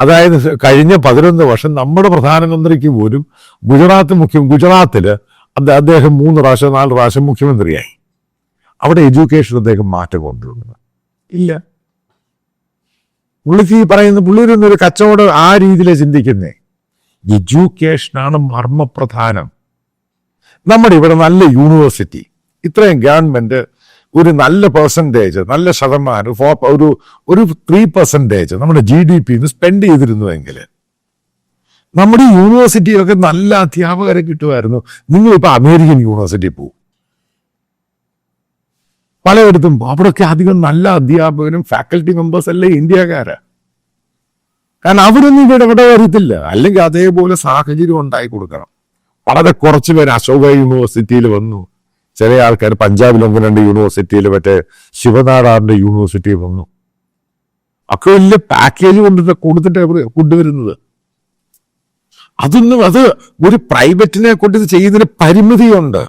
അതായത് കഴിഞ്ഞ പതിനൊന്ന് വർഷം നമ്മുടെ പ്രധാനമന്ത്രിക്ക് പോലും ഗുജറാത്ത് മുഖ്യ ഗുജറാത്തിൽ അദ്ദേഹം മൂന്ന് പ്രാവശ്യം നാല് പ്രാവശ്യം മുഖ്യമന്ത്രിയായി. അവിടെ എഡ്യൂക്കേഷൻ അദ്ദേഹം മാറ്റം കൊണ്ടുവന്നു. ഇല്ല. പുള്ളിക്ക് ഈ പറയുന്ന പുള്ളിയൊരു കച്ചവടം ആ രീതിയിലാണ് ചിന്തിക്കുന്നേ. എഡ്യൂക്കേഷനാണ് മർമ്മപ്രധാനം. നമ്മുടെ ഇവിടെ നല്ല യൂണിവേഴ്സിറ്റി ഇത്രയും ഗവൺമെന്റ് ഒരു നല്ല പെർസെന്റേജ് നല്ല ശതമാനം ഫോർ ഒരു ഒരു ത്രീ പെർസെന്റേജ് നമ്മുടെ ജി ഡി പിന്ന് സ്പെൻഡ് ചെയ്തിരുന്നുവെങ്കിൽ നമ്മുടെ യൂണിവേഴ്സിറ്റിയിലൊക്കെ നല്ല അധ്യാപകരെ കിട്ടുമായിരുന്നു. നിങ്ങൾ ഇപ്പൊ അമേരിക്കൻ യൂണിവേഴ്സിറ്റി പോകും പലയിടത്തും അവിടെയൊക്കെ അധികം നല്ല അധ്യാപകരും ഫാക്കൽറ്റി മെമ്പേഴ്സ് അല്ലേ ഇന്ത്യക്കാരാ. കാരണം അവരൊന്നും ഇവിടെ ഇവിടെ വരത്തില്ല. അല്ലെങ്കിൽ അതേപോലെ സാഹചര്യം ഉണ്ടായി കൊടുക്കണം. വളരെ കുറച്ച് പേര് അശോക യൂണിവേഴ്സിറ്റിയിൽ വന്നു. ചില ആൾക്കാർ പഞ്ചാബിൽ ഒന്ന് രണ്ട് യൂണിവേഴ്സിറ്റിയിൽ മറ്റേ ശിവനാടാറിന്റെ യൂണിവേഴ്സിറ്റിയിൽ വന്നു. ഒക്കെ വലിയ പാക്കേജ് കൊണ്ടിട്ട് കൊടുത്തിട്ട് കൊണ്ടുവരുന്നത്. അതൊന്നും അത് ഒരു പ്രൈവറ്റിനെ കൊണ്ട് ഇത് ചെയ്യുന്നതിന് പരിമിതിയുണ്ട്.